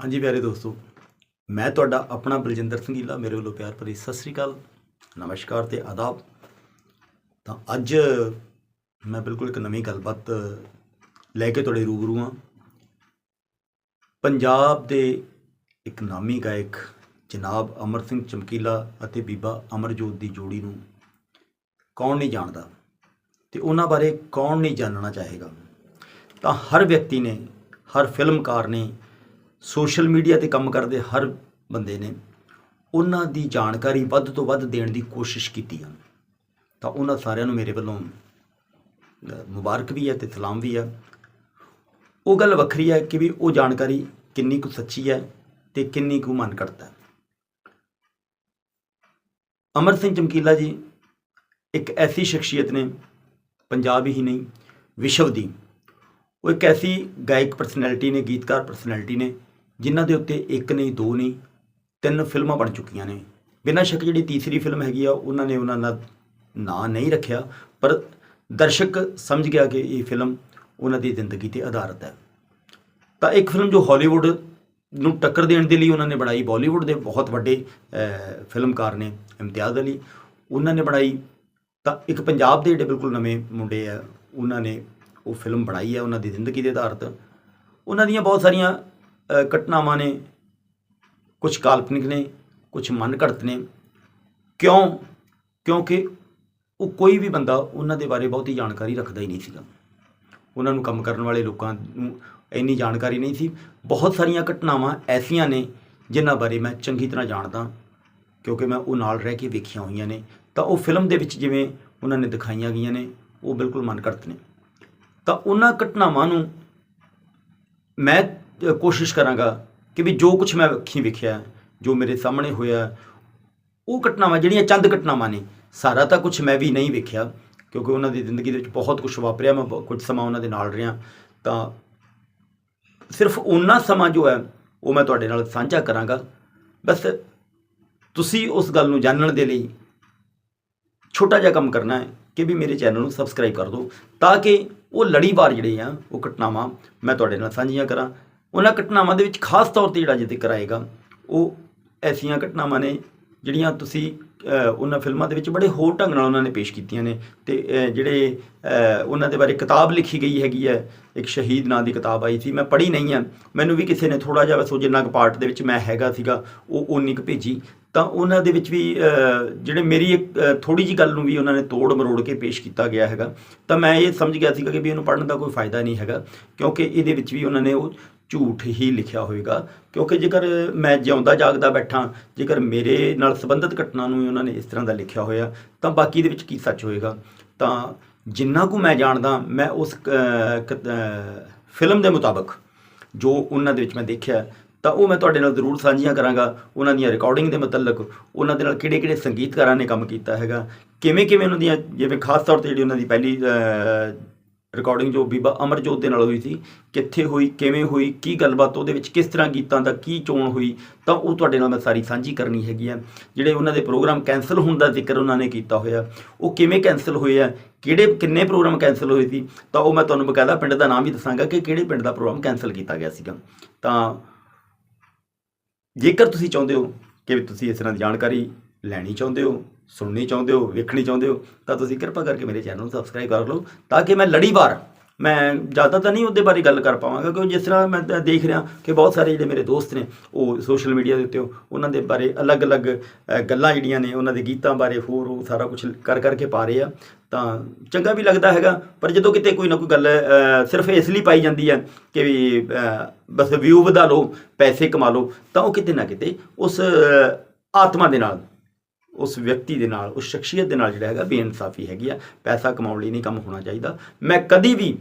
ਹਾਂਜੀ ਪਿਆਰੇ ਦੋਸਤੋ, ਮੈਂ ਤੁਹਾਡਾ ਆਪਣਾ ਬਲਜਿੰਦਰ ਸੰਗੀਲਾ, ਮੇਰੇ ਵੱਲੋਂ ਪਿਆਰ ਭਰੀ ਸਤਿ ਸ੍ਰੀ ਅਕਾਲ, ਨਮਸਕਾਰ ਤੇ ਆਦਾਬ। ਤਾਂ ਅੱਜ ਮੈਂ ਬਿਲਕੁਲ ਇੱਕ ਨਵੀਂ ਗੱਲਬਾਤ ਲੈ ਕੇ ਤੁਹਾਡੇ ਰੂਬਰੂ ਹਾਂ। ਪੰਜਾਬ ਦੇ ਇੱਕ ਨਾਮੀ ਗਾਇਕ ਜਨਾਬ ਅਮਰ ਸਿੰਘ ਚਮਕੀਲਾ ਅਤੇ ਬੀਬਾ ਅਮਰਜੋਤ ਦੀ ਜੋੜੀ ਨੂੰ ਕੌਣ ਨਹੀਂ ਜਾਣਦਾ ਤੇ ਉਹਨਾਂ ਬਾਰੇ ਕੌਣ ਨਹੀਂ ਜਾਣਨਾ ਚਾਹੇਗਾ? ਤਾਂ ਹਰ ਵਿਅਕਤੀ ਨੇ, ਹਰ ਫਿਲਮਕਾਰ ਨੇ ਸੋਸ਼ਲ ਮੀਡੀਆ ਤੇ ਕੰਮ ਕਰਦੇ ਹਰ ਬੰਦੇ ਨੇ ਉਹਨਾਂ ਦੀ ਜਾਣਕਾਰੀ ਵੱਧ ਤੋਂ ਵੱਧ ਦੇਣ ਦੀ ਕੋਸ਼ਿਸ਼ ਕੀਤੀ ਹੈ ਤਾਂ ਉਹਨਾਂ ਸਾਰਿਆਂ ਨੂੰ ਮੇਰੇ ਵੱਲੋਂ ਮੁਬਾਰਕ ਵੀ ਹੈ ਤੇ ਸਲਾਮ ਵੀ ਹੈ। ਉਹ ਗੱਲ ਵੱਖਰੀ ਹੈ ਕਿ ਵੀ ਉਹ ਜਾਣਕਾਰੀ ਕਿੰਨੀ ਕੁ ਸੱਚੀ ਹੈ ਤੇ ਕਿੰਨੀ ਕੁ ਮਨ ਕਰਦਾ ਹੈ। ਅਮਰ ਸਿੰਘ ਚਮਕੀਲਾ ਜੀ ਇੱਕ ਐਸੀ ਸ਼ਖਸੀਅਤ ਨੇ, ਪੰਜਾਬ ਹੀ ਨਹੀਂ, ਵਿਸ਼ਵ ਦੀ। ਉਹ ਇੱਕ ਐਸੀ ਗਾਇਕ ਪਰਸਨੈਲਿਟੀ ਨੇ, ਗੀਤਕਾਰ ਪਰਸਨੈਲਿਟੀ ਨੇ ਜਿਨ੍ਹਾਂ ਦੇ ਉੱਤੇ ਇੱਕ ਨਹੀਂ, ਦੋ ਨਹੀਂ, ਤਿੰਨ ਫਿਲਮਾਂ ਬਣ ਚੁੱਕੀਆਂ ਨੇ। ਬਿਨਾਂ ਸ਼ੱਕ ਜਿਹੜੀ ਤੀਸਰੀ ਫਿਲਮ ਹੈਗੀ ਆ, ਉਹਨਾਂ ਨੇ ਉਹਨਾਂ ਦਾ ਨਾਂ ਨਹੀਂ ਰੱਖਿਆ, ਪਰ ਦਰਸ਼ਕ ਸਮਝ ਗਿਆ ਕਿ ਇਹ ਫਿਲਮ ਉਹਨਾਂ ਦੀ ਜ਼ਿੰਦਗੀ ਤੇ ਆਧਾਰਿਤ ਹੈ। ਤਾਂ ਇੱਕ ਫਿਲਮ ਜੋ ਹਾਲੀਵੁੱਡ ਨੂੰ ਟੱਕਰ ਦੇਣ ਦੇ ਲਈ ਉਹਨਾਂ ਨੇ ਬਣਾਈ ਬਾਲੀਵੁੱਡ ਦੇ ਬਹੁਤ ਵੱਡੇ ਫਿਲਮਕਾਰ ਨੇ ਇਮਤਿਆਜ਼ ਅਲੀ। ਉਹਨਾਂ ਨੇ ਬਣਾਈ, ਤਾਂ ਇੱਕ ਪੰਜਾਬ ਦੇ ਜਿਹੜੇ ਬਿਲਕੁਲ ਨਵੇਂ ਮੁੰਡੇ ਆ, ਉਹਨਾਂ ਨੇ ਉਹ ਫਿਲਮ ਬਣਾਈ ਹੈ, ਉਹਨਾਂ ਦੀ ਜ਼ਿੰਦਗੀ ਦੇ ਆਧਾਰਿਤ। ਉਹਨਾਂ ਦੀਆਂ ਬਹੁਤ ਸਾਰੀਆਂ ਘਟਨਾਵਾਂ ਨੇ ਕੁਝ ਕਾਲਪਨਿਕ ਨੇ ਕੁਝ ਮਨ ਘੜਤ ਨੇ। ਕਿਉਂ? ਕਿਉਂਕਿ ਉਹ ਕੋਈ ਵੀ ਬੰਦਾ ਉਹਨਾਂ ਦੇ ਬਾਰੇ ਬਹੁਤੀ ਜਾਣਕਾਰੀ ਰੱਖਦਾ ਹੀ ਨਹੀਂ ਸੀਗਾ। ਉਹਨਾਂ ਨੂੰ ਕੰਮ ਕਰਨ ਵਾਲੇ ਲੋਕਾਂ ਨੂੰ ਇੰਨੀ ਜਾਣਕਾਰੀ ਨਹੀਂ ਸੀ। ਬਹੁਤ ਸਾਰੀਆਂ ਘਟਨਾਵਾਂ ਐਸੀਆਂ ਨੇ ਜਿਨ੍ਹਾਂ ਬਾਰੇ ਮੈਂ ਚੰਗੀ ਤਰ੍ਹਾਂ ਜਾਣਦਾ, ਕਿਉਂਕਿ ਮੈਂ ਉਹ ਨਾਲ ਰਹਿ ਕੇ ਵੇਖੀਆਂ ਹੋਈਆਂ ਨੇ। ਤਾਂ ਉਹ ਫਿਲਮ ਦੇ ਵਿੱਚ ਜਿਵੇਂ ਉਹਨਾਂ ਨੇ ਦਿਖਾਈਆਂ ਗਈਆਂ ਨੇ, ਉਹ ਬਿਲਕੁਲ ਮਨ ਘੜਤ ਨੇ। ਤਾਂ ਉਹਨਾਂ ਘਟਨਾਵਾਂ ਨੂੰ ਮੈਂ ਕੋਸ਼ਿਸ਼ ਕਰਾਂਗਾ ਕਿ ਵੀ ਜੋ ਕੁਝ ਮੈਂ ਅੱਖੀਂ ਵੇਖਿਆ, ਜੋ ਮੇਰੇ ਸਾਹਮਣੇ ਹੋਇਆ, ਉਹ ਘਟਨਾਵਾਂ ਜਿਹੜੀਆਂ ਚੰਦ ਘਟਨਾਵਾਂ ਨੇ, ਸਾਰਾ ਤਾਂ ਕੁਝ ਮੈਂ ਵੀ ਨਹੀਂ ਵੇਖਿਆ, ਕਿਉਂਕਿ ਉਹਨਾਂ ਦੀ ਜ਼ਿੰਦਗੀ ਦੇ ਵਿੱਚ ਬਹੁਤ ਕੁਝ ਵਾਪਰਿਆ, ਮੈਂ ਬਹੁਤ- ਕੁਝ ਸਮਾਂ ਉਹਨਾਂ ਦੇ ਨਾਲ ਰਿਹਾ। ਤਾਂ ਸਿਰਫ ਉਹਨਾਂ ਸਮਾਂ ਜੋ ਹੈ, ਉਹ ਮੈਂ ਤੁਹਾਡੇ ਨਾਲ ਸਾਂਝਾ ਕਰਾਂਗਾ। ਬਸ ਤੁਸੀਂ ਉਸ ਗੱਲ ਨੂੰ ਜਾਣਨ ਦੇ ਲਈ ਛੋਟਾ ਜਿਹਾ ਕੰਮ ਕਰਨਾ ਹੈ ਕਿ ਵੀ ਮੇਰੇ ਚੈਨਲ ਨੂੰ ਸਬਸਕ੍ਰਾਈਬ ਕਰ ਦਿਓ, ਤਾਂ ਕਿ ਉਹ ਲੜੀਵਾਰ ਜਿਹੜੇ ਆ, ਉਹ ਘਟਨਾਵਾਂ ਮੈਂ ਤੁਹਾਡੇ ਨਾਲ ਸਾਂਝੀਆਂ ਕਰਾਂ। ਉਹਨਾਂ ਘਟਨਾਵਾਂ ਦੇ ਵਿੱਚ ਖਾਸ ਤੌਰ ਤੇ ਜਿਹੜਾ ਜ਼ਿਕਰ ਆਏਗਾ, ਉਹ ਐਸੀਆਂ ਘਟਨਾਵਾਂ ਨੇ ਜਿਹੜੀਆਂ ਤੁਸੀਂ ਉਹਨਾਂ ਫਿਲਮਾਂ ਦੇ ਵਿੱਚ ਬੜੇ ਹੋਰ ਢੰਗ ਨਾਲ ਉਹਨਾਂ ਨੇ ਪੇਸ਼ ਕੀਤੀਆਂ ਨੇ। ਤੇ ਜਿਹੜੇ ਉਹਨਾਂ ਦੇ ਬਾਰੇ ਕਿਤਾਬ ਲਿਖੀ ਗਈ ਹੈਗੀ ਹੈ, ਇੱਕ ਸ਼ਹੀਦ ਨਾਂ ਦੀ ਕਿਤਾਬ ਆਈ ਸੀ, ਮੈਂ ਪੜ੍ਹੀ ਨਹੀਂ ਹੈ ਮੈਨੂੰ ਵੀ ਕਿਸੇ ਨੇ ਥੋੜਾ ਜਿਹਾ ਸੋ ਜਿੰਨਾ ਕੁ ਪਾਰਟ ਦੇ ਵਿੱਚ ਮੈਂ ਹੈਗਾ ਸੀਗਾ, ਉਹ ਉਨੀ ਕੁ ਭੇਜੀ। ਤਾਂ ਉਹਨਾਂ ਦੇ ਵਿੱਚ ਵੀ ਜਿਹੜੇ ਮੇਰੀ ਇੱਕ ਥੋੜੀ ਜੀ ਗੱਲ ਨੂੰ ਵੀ ਉਹਨਾਂ ਨੇ ਤੋੜ ਮਰੋੜ ਕੇ ਪੇਸ਼ ਕੀਤਾ ਗਿਆ ਹੈਗਾ। ਤਾਂ ਮੈਂ ਇਹ ਸਮਝ ਗਿਆ ਸੀਗਾ ਕਿ ਵੀ ਇਹਨੂੰ ਪੜ੍ਹਨ ਦਾ ਕੋਈ ਫਾਇਦਾ ਨਹੀਂ ਹੈਗਾ, ਕਿਉਂਕਿ ਇਹਦੇ ਵਿੱਚ ਵੀ ਉਹਨਾਂ ਨੇ ਉਹ ਝੂਠ ਹੀ ਲਿਖਿਆ ਹੋਵੇਗਾ। ਕਿਉਂਕਿ ਜੇਕਰ ਮੈਂ ਜਿਉਂਦਾ ਜਾਗਦਾ ਬੈਠਾਂ, ਜੇਕਰ ਮੇਰੇ ਨਾਲ ਸੰਬੰਧਿਤ ਘਟਨਾ ਨੂੰ ਉਹਨਾਂ ਨੇ ਇਸ ਤਰ੍ਹਾਂ ਦਾ ਲਿਖਿਆ ਹੋਇਆ, ਤਾਂ ਬਾਕੀ ਦੇ ਵਿੱਚ ਕੀ ਸੱਚ ਹੋਏਗਾ? ਤਾਂ ਜਿੰਨਾ ਕੁ ਮੈਂ ਜਾਣਦਾ, ਮੈਂ ਉਸ ਫਿਲਮ ਦੇ ਮੁਤਾਬਕ ਜੋ ਉਹਨਾਂ ਦੇ ਵਿੱਚ ਮੈਂ ਦੇਖਿਆ ਤਾਂ ਉਹ ਮੈਂ ਤੁਹਾਡੇ ਨਾਲ ਜ਼ਰੂਰ ਸਾਂਝੀਆਂ ਕਰਾਂਗਾ ਉਹਨਾਂ ਦੀਆਂ ਰਿਕਾਰਡਿੰਗ ਦੇ ਮੁਤਲਕ, ਉਹਨਾਂ ਦੇ ਨਾਲ ਕਿਹੜੇ-ਕਿਹੜੇ ਸੰਗੀਤਕਾਰਾਂ ਨੇ ਕੰਮ ਕੀਤਾ ਹੈਗਾ ਕਿਵੇਂ ਕਿਵੇਂ ਉਹਨਾਂ ਦੀਆਂ, ਜਿਵੇਂ ਖਾਸ ਤੌਰ ਤੇ ਜਿਹੜੀ ਉਹਨਾਂ ਦੀ ਪਹਿਲੀ ਰਿਕਾਰਡਿੰਗ ਜੋ ਬੀਬਾ ਅਮਰਜੋਤ ਦੇ ਨਾਲ ਹੋਈ ਸੀ, ਕਿੱਥੇ ਹੋਈ, ਕਿਵੇਂ ਹੋਈ, ਕੀ ਗੱਲਬਾਤ, ਉਹਦੇ ਵਿੱਚ ਕਿਸ ਤਰ੍ਹਾਂ ਗੀਤਾਂ ਦਾ ਕੀ ਚੋਣ ਹੋਈ, ਤਾਂ ਉਹ ਤੁਹਾਡੇ ਨਾਲ ਮੈਂ ਸਾਰੀ ਸਾਂਝੀ ਕਰਨੀ ਹੈਗੀ ਆ। ਜਿਹੜੇ ਉਹਨਾਂ ਦੇ ਪ੍ਰੋਗਰਾਮ ਕੈਨਸਲ ਹੋਣ ਦਾ ਜ਼ਿਕਰ ਉਹਨਾਂ ਨੇ ਕੀਤਾ ਹੋਇਆ, ਉਹ ਕਿਵੇਂ ਕੈਨਸਲ ਹੋਏ ਆ, ਕਿਹੜੇ, ਕਿੰਨੇ ਪ੍ਰੋਗਰਾਮ ਕੈਨਸਲ ਹੋਏ ਸੀ, ਤਾਂ ਉਹ ਮੈਂ ਤੁਹਾਨੂੰ ਬਕਾਇਦਾ ਪਿੰਡ ਦਾ ਨਾਮ ਵੀ ਦੱਸਾਂਗਾ ਕਿ ਕਿਹੜੇ ਪਿੰਡ ਦਾ ਪ੍ਰੋਗਰਾਮ ਕੈਨਸਲ ਕੀਤਾ ਗਿਆ ਸੀਗਾ। ਤਾਂ ਜੇਕਰ ਤੁਸੀਂ ਚਾਹੁੰਦੇ ਹੋ ਕਿ ਵੀ ਤੁਸੀਂ ਇਸ ਤਰ੍ਹਾਂ ਦੀ ਜਾਣਕਾਰੀ ਲੈਣੀ ਚਾਹੁੰਦੇ ਹੋ, ਸੁਣਨੀ ਚਾਹੁੰਦੇ ਹੋ, ਵੇਖਣੀ ਚਾਹੁੰਦੇ ਹੋ, ਤਾਂ ਤੁਸੀਂ ਕਿਰਪਾ ਕਰਕੇ ਮੇਰੇ ਚੈਨਲ ਨੂੰ ਸਬਸਕ੍ਰਾਈਬ ਕਰ ਲਓ ਤਾਂ ਕਿ ਮੈਂ ਲੜੀਵਾਰ ਮੈਂ ਜ਼ਿਆਦਾ ਤਾਂ ਨਹੀਂ ਉਹਦੇ ਬਾਰੇ ਗੱਲ ਕਰ ਪਾਵਾਂਗਾ, ਕਿਉਂਕਿ ਜਿਸ ਤਰ੍ਹਾਂ ਮੈਂ ਦੇਖ ਰਿਹਾ ਕਿ ਬਹੁਤ ਸਾਰੇ ਜਿਹੜੇ ਮੇਰੇ ਦੋਸਤ ਨੇ, ਉਹ ਸੋਸ਼ਲ ਮੀਡੀਆ ਦੇ ਉੱਤੇ ਉਹਨਾਂ ਦੇ ਬਾਰੇ ਅਲੱਗ-ਅਲੱਗ ਗੱਲਾਂ ਜਿਹੜੀਆਂ ਨੇ, ਉਹਨਾਂ ਦੇ ਗੀਤਾਂ ਬਾਰੇ ਹੋਰ ਉਹ ਸਾਰਾ ਕੁਝ ਕਰ ਕਰਕੇ ਪਾ ਰਹੇ ਆ। ਤਾਂ ਚੰਗਾ ਵੀ ਲੱਗਦਾ ਹੈਗਾ, ਪਰ ਜਦੋਂ ਕਿਤੇ ਕੋਈ ਨਾ ਕੋਈ ਗੱਲ ਸਿਰਫ ਇਸ ਲਈ ਪਾਈ ਜਾਂਦੀ ਹੈ ਕਿ ਵੀ ਬਸ ਵਿਊ ਵਧਾ ਲਓ, ਪੈਸੇ ਕਮਾ ਲਓ, ਤਾਂ ਉਹ ਕਿਤੇ ਨਾ ਕਿਤੇ ਉਸ ਆਤਮਾ ਦੇ ਨਾਲ, ਉਸ ਵਿਅਕਤੀ ਦੇ ਨਾਲ, ਉਸ ਸ਼ਖਸੀਅਤ ਦੇ ਨਾਲ ਜਿਹੜਾ ਹੈਗਾ ਬੇਇਨਸਾਫੀ ਹੈਗੀ ਆ। ਪੈਸਾ ਕਮਾਉਣ ਲਈ ਨਹੀਂ ਕੰਮ ਹੋਣਾ ਚਾਹੀਦਾ। ਮੈਂ ਕਦੀ ਵੀ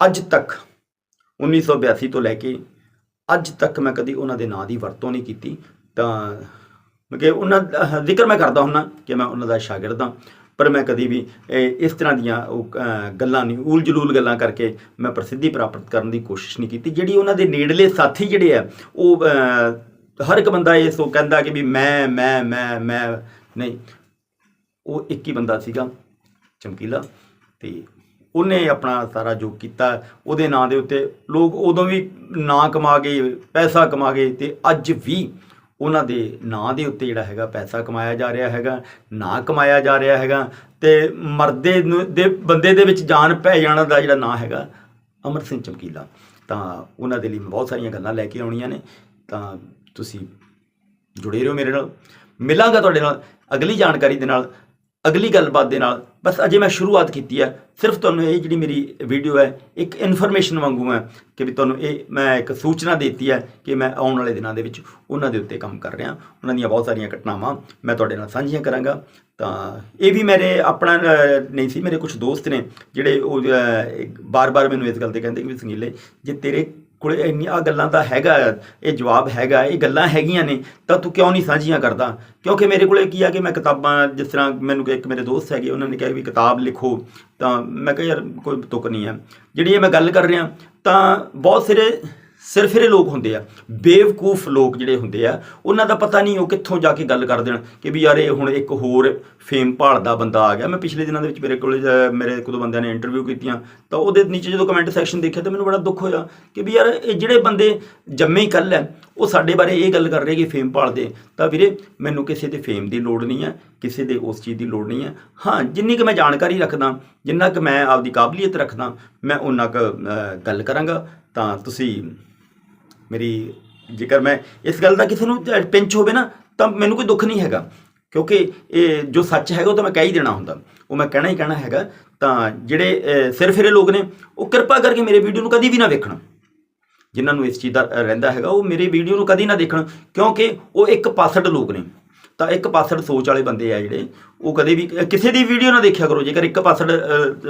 ਅੱਜ ਤੱਕ 1982 ਤੋਂ ਲੈ ਕੇ ਅੱਜ ਤੱਕ ਮੈਂ ਕਦੀ ਉਹਨਾਂ ਦੇ ਨਾਂ ਦੀ ਵਰਤੋਂ ਨਹੀਂ ਕੀਤੀ। ਤਾਂ ਕਿ ਉਹਨਾਂ ਦਾ ਜ਼ਿਕਰ ਮੈਂ ਕਰਦਾ ਹੁੰਨਾ ਕਿ ਮੈਂ ਉਹਨਾਂ ਦਾ ਸ਼ਾਗਿਰਦ ਹਾਂ ਪਰ ਮੈਂ ਕਦੀ ਵੀ ਇਹ, ਇਸ ਤਰ੍ਹਾਂ ਦੀਆਂ ਉਹ ਗੱਲਾਂ ਨਹੀਂ ਊਲ ਜਲੂਲ ਗੱਲਾਂ ਕਰਕੇ ਮੈਂ ਪ੍ਰਸਿੱਧੀ ਪ੍ਰਾਪਤ ਕਰਨ ਦੀ ਕੋਸ਼ਿਸ਼ ਨਹੀਂ ਕੀਤੀ। ਜਿਹੜੀ ਉਹਨਾਂ ਦੇ ਨੇੜਲੇ ਸਾਥੀ ਜਿਹੜੇ ਆ ਉਹ ਹਰ ਇੱਕ ਬੰਦਾ ਇਹ ਸੋ ਕਹਿੰਦਾ ਕਿ ਵੀ ਮੈਂ ਮੈਂ ਮੈਂ ਮੈਂ ਨਹੀਂ। ਉਹ ਇੱਕ ਹੀ ਬੰਦਾ ਸੀਗਾ ਚਮਕੀਲਾ ਤੇ ਉਹਨੇ ਆਪਣਾ ਸਾਰਾ ਜੋ ਕੀਤਾ, ਉਹਦੇ ਨਾਂ ਦੇ ਉੱਤੇ ਲੋਕ ਉਦੋਂ ਵੀ ਨਾਂ ਕਮਾ ਗਏ ਪੈਸਾ ਕਮਾ ਗਏ ਤੇ ਅੱਜ ਵੀ ਉਹਨਾਂ ਦੇ ਨਾਂ ਦੇ ਉੱਤੇ ਜਿਹੜਾ ਹੈਗਾ ਪੈਸਾ ਕਮਾਇਆ ਜਾ ਰਿਹਾ ਹੈਗਾ, ਨਾਂ ਕਮਾਇਆ ਜਾ ਰਿਹਾ ਹੈਗਾ ਤੇ ਮਰਦੇ ਨੂੰ, ਦੇ ਬੰਦੇ ਦੇ ਵਿੱਚ ਜਾਨ ਪੈ ਜਾਣ ਦਾ ਜਿਹੜਾ ਨਾਂ ਹੈਗਾ ਅਮਰ ਸਿੰਘ ਚਮਕੀਲਾ। ਤਾਂ ਉਹਨਾਂ ਦੇ ਲਈ ਬਹੁਤ ਸਾਰੀਆਂ ਗੱਲਾਂ ਲੈ ਕੇ ਆਉਣੀਆਂ ਨੇ, ਤਾਂ ਤੁਸੀਂ ਜੁੜੇ ਰਹੋ ਮੇਰੇ ਨਾਲ। ਮਿਲਾਂਗਾ ਤੁਹਾਡੇ ਨਾਲ ਅਗਲੀ ਜਾਣਕਾਰੀ ਦੇ ਨਾਲ। ਅਗਲੀ ਗੱਲਬਾਤ ਦੇ ਨਾਲ, ਬਸ ਅਜੇ ਮੈਂ ਸ਼ੁਰੂਆਤ ਕੀਤੀ ਹੈ। ਸਿਰਫ ਤੁਹਾਨੂੰ ਇਹ ਜਿਹੜੀ ਮੇਰੀ ਵੀਡੀਓ ਹੈ, ਇੱਕ ਇਨਫੋਰਮੇਸ਼ਨ ਵਾਂਗੂ ਹੈ ਕਿ ਵੀ ਤੁਹਾਨੂੰ ਇਹ ਮੈਂ ਇੱਕ ਸੂਚਨਾ ਦਿੱਤੀ ਹੈ ਕਿ ਮੈਂ ਆਉਣ ਵਾਲੇ ਦਿਨਾਂ ਦੇ ਵਿੱਚ ਉਹਨਾਂ ਦੇ ਉੱਤੇ ਕੰਮ ਕਰ ਰਿਹਾ। ਉਹਨਾਂ ਦੀਆਂ ਬਹੁਤ ਸਾਰੀਆਂ ਘਟਨਾਵਾਂ ਮੈਂ ਤੁਹਾਡੇ ਨਾਲ ਸਾਂਝੀਆਂ ਕਰਾਂਗਾ। ਤਾਂ ਇਹ ਵੀ ਮੇਰੇ ਆਪਣਾ ਨਹੀਂ ਸੀ, ਮੇਰੇ ਕੁਝ ਦੋਸਤ ਨੇ ਜਿਹੜੇ ਉਹ ਬਾਰ-ਬਾਰ ਮੈਨੂੰ ਇਸ ਗੱਲ ਤੇ ਕਹਿੰਦੇ ਕਿ ਵੀ ਸੰਗੀਲੇ, ਜੇ ਤੇਰੇ ਕੋਲੇ ਇੰਨੀਆਂ ਗੱਲਾਂ ਦਾ ਹੈਗਾ, ਇਹ ਜਵਾਬ ਹੈਗਾ, ਇਹ ਗੱਲਾਂ ਹੈਗੀਆਂ ਨੇ, ਤਾਂ ਤੂੰ ਕਿਉਂ ਨਹੀਂ ਸਾਂਝੀਆਂ ਕਰਦਾ? ਕਿਉਂਕਿ ਮੇਰੇ ਕੋਲੇ ਕੀ ਆ ਕਿ ਮੈਂ ਕਿਤਾਬਾਂ, ਜਿਸ ਤਰ੍ਹਾਂ ਮੈਨੂੰ ਇੱਕ ਮੇਰੇ ਦੋਸਤ ਹੈਗੇ, ਉਹਨਾਂ ਨੇ ਕਿਹਾ ਵੀ ਕਿਤਾਬ ਲਿਖੋ। ਤਾਂ ਮੈਂ ਕਿਹਾ ਯਾਰ ਕੋਈ ਤੁਕ ਨਹੀਂ ਹੈ ਜਿਹੜੀ ਇਹ ਮੈਂ ਗੱਲ ਕਰ ਰਿਹਾ, ਤਾਂ ਬਹੁਤ ਸਾਰੇ ਸਿਰਫਿਰੇ ਲੋਕ ਹੁੰਦੇ ਆ। ਬੇਵਕੂਫ ਲੋਕ ਜਿਹੜੇ ਹੁੰਦੇ ਆ, ਉਹਨਾਂ ਦਾ ਪਤਾ ਨਹੀਂ ਉਹ ਕਿੱਥੋਂ ਜਾ ਕੇ ਗੱਲ ਕਰ ਦੇਣ ਕਿ ਵੀ ਯਾਰ ਇਹ ਹੁਣ ਇੱਕ ਹੋਰ ਫੇਮ ਭਾਲਦਾ ਬੰਦਾ ਆ ਗਿਆ। ਮੈਂ ਪਿਛਲੇ ਦਿਨਾਂ ਦੇ ਵਿੱਚ ਮੇਰੇ ਕੋਲ ਮੇਰੇ ਇੱਕ ਬੰਦਿਆਂ ਨੇ ਇੰਟਰਵਿਊ ਕੀਤੀਆਂ। ਤਾਂ ਉਹਦੇ ਨੀਚੇ ਜਦੋਂ ਕਮੈਂਟ ਸੈਕਸ਼ਨ ਦੇਖਿਆ ਤਾਂ ਮੈਨੂੰ ਬੜਾ ਦੁੱਖ ਹੋਇਆ ਕਿ ਵੀ ਯਾਰ ਇਹ ਜਿਹੜੇ ਬੰਦੇ ਜੰਮੇ ਹੀ ਕੱਲ ਹੈ, ਉਹ ਸਾਡੇ ਬਾਰੇ ਇਹ ਗੱਲ ਕਰ ਰਹੇ ਕਿ ਫੇਮ ਭਾਲਦੇ ਤਾਂ ਵੀਰੇ, ਮੈਨੂੰ ਕਿਸੇ ਦੇ ਫੇਮ ਦੀ ਲੋੜ ਨਹੀਂ ਹੈ, ਕਿਸੇ ਦੇ ਉਸ ਚੀਜ਼ ਦੀ ਲੋੜ ਨਹੀਂ ਹੈ। ਹਾਂ, ਜਿੰਨੀ ਕੁ ਮੈਂ ਜਾਣਕਾਰੀ ਰੱਖਦਾ, ਜਿੰਨਾ ਕੁ ਮੈਂ ਆਪਦੀ ਕਾਬਲੀਅਤ ਰੱਖਦਾ, ਮੈਂ ਉਹਨਾਂ ਕੁ ਗੱਲ ਕਰਾਂਗਾ। ਤਾਂ ਤੁਸੀਂ ਮੇਰੀ ਜੇਕਰ, ਮੈਂ ਇਸ ਗੱਲ ਦਾ ਕਿਸੇ ਨੂੰ ਪਿੰਚ ਹੋਵੇ ਨਾ, ਤਾਂ ਮੈਨੂੰ ਕੋਈ ਦੁੱਖ ਨਹੀਂ ਹੈਗਾ। ਕਿਉਂਕਿ ਇਹ ਜੋ ਸੱਚ ਹੈਗਾ, ਉਹ ਤਾਂ ਮੈਂ ਕਹਿ ਹੀ ਦੇਣਾ ਹੁੰਦਾ। ਉਹ ਮੈਂ ਕਹਿਣਾ ਹੀ ਕਹਿਣਾ ਹੈਗਾ, ਤਾਂ ਜਿਹੜੇ ਸਿਰ ਫਿਰੇ ਲੋਕ ਨੇ, ਉਹ ਕਿਰਪਾ ਕਰਕੇ ਮੇਰੇ ਵੀਡੀਓ ਨੂੰ ਕਦੀ ਵੀ ਨਾ ਵੇਖਣ। ਜਿਨ੍ਹਾਂ ਨੂੰ ਇਸ ਚੀਜ਼ ਦਾ ਰਹਿੰਦਾ ਹੈਗਾ, ਉਹ ਮੇਰੇ ਵੀਡੀਓ ਨੂੰ ਕਦੀ ਨਾ ਦੇਖਣ, ਕਿਉਂਕਿ ਉਹ ਇੱਕ ਪਾਸੜ ਲੋਕ ਨੇ। ਤਾਂ ਇੱਕ ਪਾਸੜ ਸੋਚ ਵਾਲੇ ਬੰਦੇ ਆ ਜਿਹੜੇ, ਉਹ ਕਦੇ ਵੀ ਕਿਸੇ ਦੀ ਵੀਡੀਓ ਨਾ ਦੇਖਿਆ ਕਰੋ, ਜੇਕਰ ਇੱਕ ਪਾਸੜ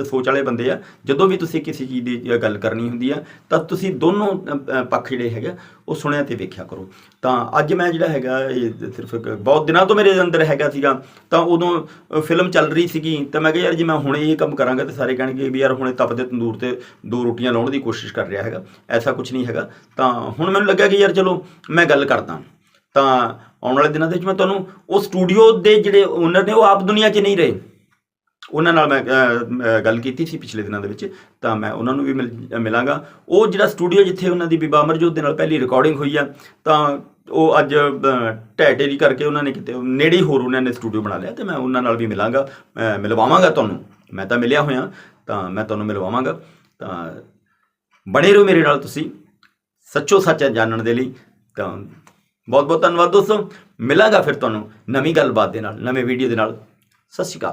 ਸੋਚ ਵਾਲੇ ਬੰਦੇ ਆ, ਜਦੋਂ ਵੀ ਤੁਸੀਂ ਕਿਸੇ ਚੀਜ਼ ਦੀ ਗੱਲ ਕਰਨੀ ਹੁੰਦੀ ਆ, ਤਾਂ ਤੁਸੀਂ ਦੋਨੋਂ ਪੱਖ ਜਿਹੜੇ ਹੈਗਾ ਉਹ ਸੁਣਿਆ ਤੇ ਵੇਖਿਆ ਕਰੋ। ਤਾਂ ਅੱਜ ਮੈਂ ਜਿਹੜਾ ਹੈਗਾ, ਇਹ ਸਿਰਫ ਬਹੁਤ ਦਿਨਾਂ ਤੋਂ ਮੇਰੇ ਅੰਦਰ ਹੈਗਾ ਸੀਗਾ, ਤਾਂ ਉਦੋਂ ਫਿਲਮ ਚੱਲ ਰਹੀ ਸੀਗੀ, ਤਾਂ ਮੈਂ ਕਿਹਾ ਯਾਰ ਜੇ ਮੈਂ ਹੁਣ ਇਹ ਕੰਮ ਕਰਾਂਗਾ, ਤੇ ਸਾਰੇ ਕਹਿਣਗੇ ਵੀ ਯਾਰ ਹੁਣੇ ਤਪਦੇ ਤੰਦੂਰ ਤੇ ਦੋ ਰੋਟੀਆਂ ਲਾਉਣ ਦੀ ਕੋਸ਼ਿਸ਼ ਕਰ ਰਿਹਾ ਹੈਗਾ, ਐਸਾ ਕੁਝ ਨਹੀਂ ਹੈਗਾ। ਤਾਂ ਹੁਣ ਮੈਨੂੰ ਲੱਗਿਆ ਕਿ ਯਾਰ ਚਲੋ, ਮੈਂ ਗੱਲ ਕਰਦਾ। ਤਾਂ ਆਉਣ ਵਾਲੇ ਦਿਨਾਂ ਦੇ ਵਿੱਚ ਮੈਂ ਤੁਹਾਨੂੰ ਉਹ ਸਟੂਡੀਓ ਦੇ ਜਿਹੜੇ ਓਨਰ ਨੇ ਉਹ ਆਪ ਦੁਨੀਆ 'ਚ ਨਹੀਂ ਰਹੇ। ਉਹਨਾਂ ਨਾਲ ਮੈਂ ਗੱਲ ਕੀਤੀ ਸੀ ਪਿਛਲੇ ਦਿਨਾਂ ਦੇ ਵਿੱਚ, ਤਾਂ ਮੈਂ ਉਹਨਾਂ ਨੂੰ ਵੀ ਮਿਲ- ਮਿਲਾਂਗਾ। ਉਹ ਜਿਹੜਾ ਸਟੂਡੀਓ ਜਿੱਥੇ ਉਹਨਾਂ ਦੀ ਬੀਬਾ ਅਮਰਜੋਤ ਦੇ ਨਾਲ ਪਹਿਲੀ ਰਿਕਾਰਡਿੰਗ ਹੋਈ ਆ, ਤਾਂ ਉਹ ਅੱਜ ਢਹਿ ਢੇਰੀ ਕਰਕੇ ਉਹਨਾਂ ਨੇ ਕਿਤੇ ਨੇੜੇ ਹੀ ਹੋਰ ਉਹਨਾਂ ਨੇ ਸਟੂਡੀਓ ਬਣਾ ਲਿਆ, ਤੇ ਮੈਂ ਉਹਨਾਂ ਨਾਲ ਵੀ ਮਿਲਾਂਗਾ। ਮਿਲਵਾਵਾਂਗਾ ਤੁਹਾਨੂੰ। ਮੈਂ ਤਾਂ ਮਿਲਿਆ ਹੋਇਆ, ਤਾਂ ਮੈਂ ਤੁਹਾਨੂੰ ਮਿਲਵਾਵਾਂਗਾ। ਤਾਂ ਬਣੇ ਰਹੋ ਮੇਰੇ ਨਾਲ ਤੁਸੀਂ ਸੱਚੋ ਸੱਚ ਜਾਣਨ ਦੇ ਲਈ, ਤਾਂ ਬਹੁਤ ਬਹੁਤ ਧੰਨਵਾਦ ਦੋਸਤੋ। ਮਿਲਾਂਗਾ ਫਿਰ ਤੁਹਾਨੂੰ ਨਵੀਂ ਗੱਲਬਾਤ ਦੇ ਨਾਲ, ਨਵੇਂ ਵੀਡੀਓ ਦੇ ਨਾਲ। ਸਤਿ ਸ਼੍ਰੀ ਅਕਾਲ।